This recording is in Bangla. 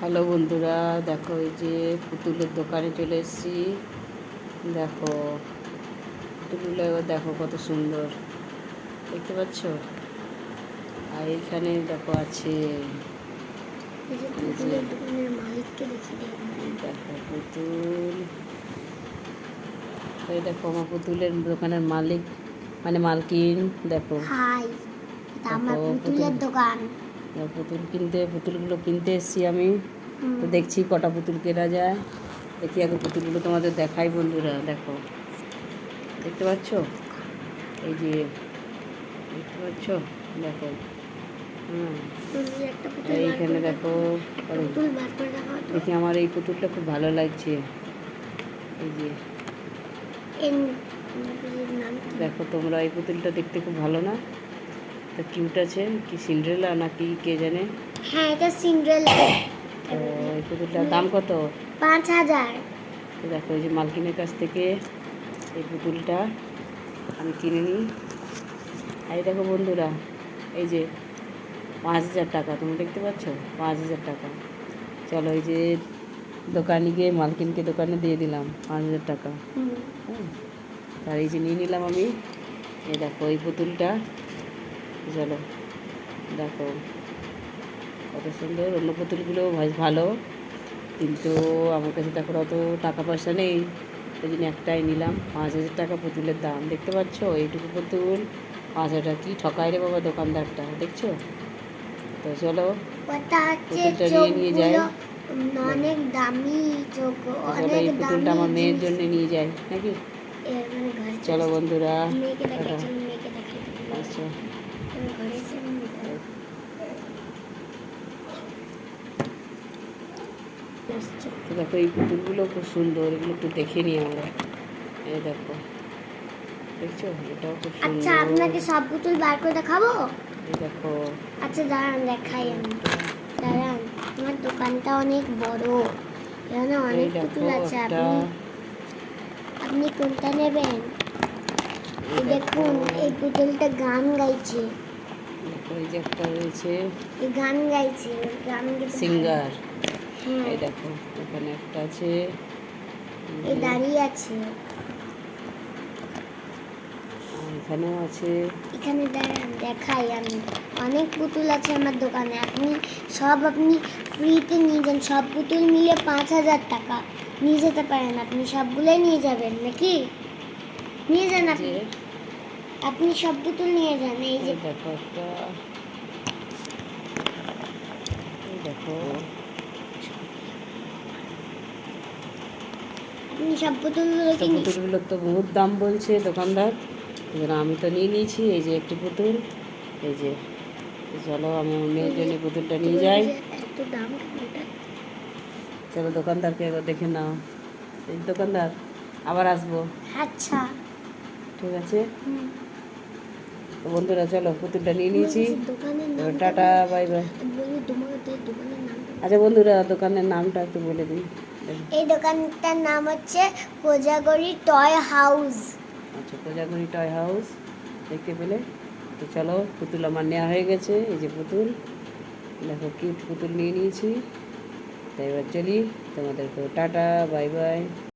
হ্যালো বন্ধুরা দেখো এই যে পুতুলের দোকানে চলে এসেছি। দেখো পুতুলগুলো এবার দেখো কত সুন্দর। দেখতে পাচ্ছ? আর এইখানে দেখো আছে দেখি পুতুল। এই দেখো আমার পুতুলের দোকানের মালিক মানে মালকিন দেখো। হাই আমার দেখো, পুতুলের দোকান। পুতুল কিনতে পুতুলগুলো কিনতে এসেছি আমি। তো দেখছি কটা পুতুল কেনা যায়। দেখি আগে পুতুলগুলো তোমাদের দেখাই বন্ধুরা দেখো। দেখতে পাচ্ছ? এই যে দেখতে পাচ্ছ? দেখো। এইখানে দেখো দেখি আমার এই পুতুলটা খুব ভালো লাগছে। এই যে? দেখো তোমরা এই পুতুলটা দেখতে খুব ভালো না? তা কিউট আছে কি সিন্ড্রেলা না কি কে জানে? হ্যাঁ এটা সিন্ড্রেলা তো এই পুতুলটার দাম কত? পাঁচ হাজার। তো দেখো এই যে মালকিনের কাছ থেকে এই পুতুলটা আমি কিনে নিই। আর এই দেখো বন্ধুরা এই যে পাঁচ হাজার টাকা তুমি দেখতে পাচ্ছ? পাঁচ হাজার টাকা। চলো এই যে দোকানে গিয়ে মালকিনকে দোকানে দিয়ে দিলাম পাঁচ হাজার টাকা। হুম। হ্যাঁ আর এই যে নিয়ে নিলাম আমি এই দেখো এই পুতুলটা। চলো। দেখো কত সুন্দর অন্য পুতুলগুলো ভালো। কিন্তু আমার কাছে দেখো অত টাকা পয়সা নেই। ওই জন্য একটাই নিলাম পাঁচ হাজার টাকা পুতুলের দাম। দেখতে পাচ্ছ? এইটুকু পুতুল। পাঁচ হাজার টাকা কী ঠকায় রে বাবা দোকানদারটা দেখছ? তো চলো পুতুলটা নিয়ে নিয়ে যায়। অনেক দামি চলো এই পুতুলটা আমার মেয়ের। জন্য নিয়ে যাই নাকি? চলো বন্ধুরা। আচ্ছা তো দেখো এই পুতুলগুলো খুব সুন্দর এগুলো একটু দেখে নিই আমরা। এই দেখো দেখছ? এটাও খুব আচ্ছা সুন্দর। আপনাকে সব পুতুল বার করে দেখাবো? এই দেখো। আচ্ছা দাঁড়ান দেখাই আমি। দাঁড়ান আমার দোকানটা অনেক বড়। এখানে অনেক পুতুল আছে। আপনি আপনি কোনটা নেবেন? এই দেখুন এই পুতুলটা গান গাইছে। এই যে একটা রয়েছে এই গান গাইছে গান সিঙ্গার। হ্যাঁ। এই দেখো এখানে একটা আছে। এই দাঁড়িয়ে আছে। এখানেও আছে। এখানে দেখাই আমি। অনেক পুতুল আছে আমার দোকানে। আপনি সব আপনি ফ্রিতে নিয়ে যান। সব পুতুল মিলে পাঁচ হাজার টাকা। নিয়ে যেতে পারেন। আপনি সবগুলোই নিয়ে যাবেন নাকি? নিয়ে যান আপনি। আপনি সব পুতুল নিয়ে যান এই যে। দেখো একটা। দেখো। আপনি সব পুতুলগুলো তো পুতুলগুলোর তো বহুত দাম বলছে দোকানদার। এবার আমি তো নিয়ে নিয়েছি এই যে একটি পুতুল। এই যে চলো আমি মেয়ের জন্য পুতুলটা নিয়ে যাই। দাম চলো দোকানদারকে একবার দেখে নাও। এই দোকানদার আবার আসব। আচ্ছা। ঠিক আছে। তো বন্ধুরা চলো পুতুলটা নিয়ে নিয়েছি। Tata bye bye. আচ্ছা বন্ধুরা দোকানের নামটা একটু বলে দিই। এই দোকানটার নাম হচ্ছে কোজাগরি টয় হাউস। আচ্ছা কোজাগরি টয় হাউস দেখতে পেলে। তো চলো পুতুল আমার নেওয়া হয়ে গেছে এই যে পুতুল। দেখো কিউট পুতুল নিয়ে নিয়েছি। তাই এবার চলি তোমাদেরকে টাটা বাই বাই।